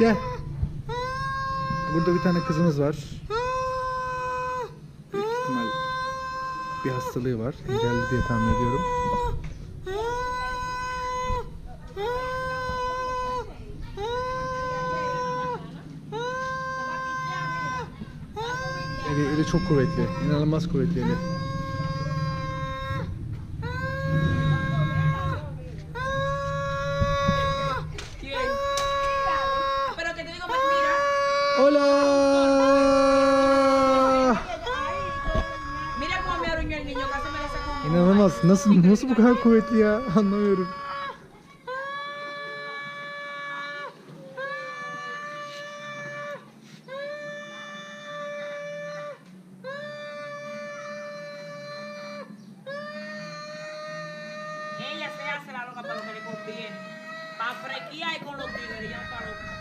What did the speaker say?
Gel. Burada bir tane kızımız var. Büyük ihtimal bir hastalığı var. Engelli diye tahmin ediyorum. Eli, eli çok kuvvetli. İnanılmaz kuvvetli eli. Un İnanılmaz. Nasıl nasıl bu kadar kuvvetli ya? Anlamıyorum. Ella se hace la loca para lo que le conviene. Para frequear con los tigres. ella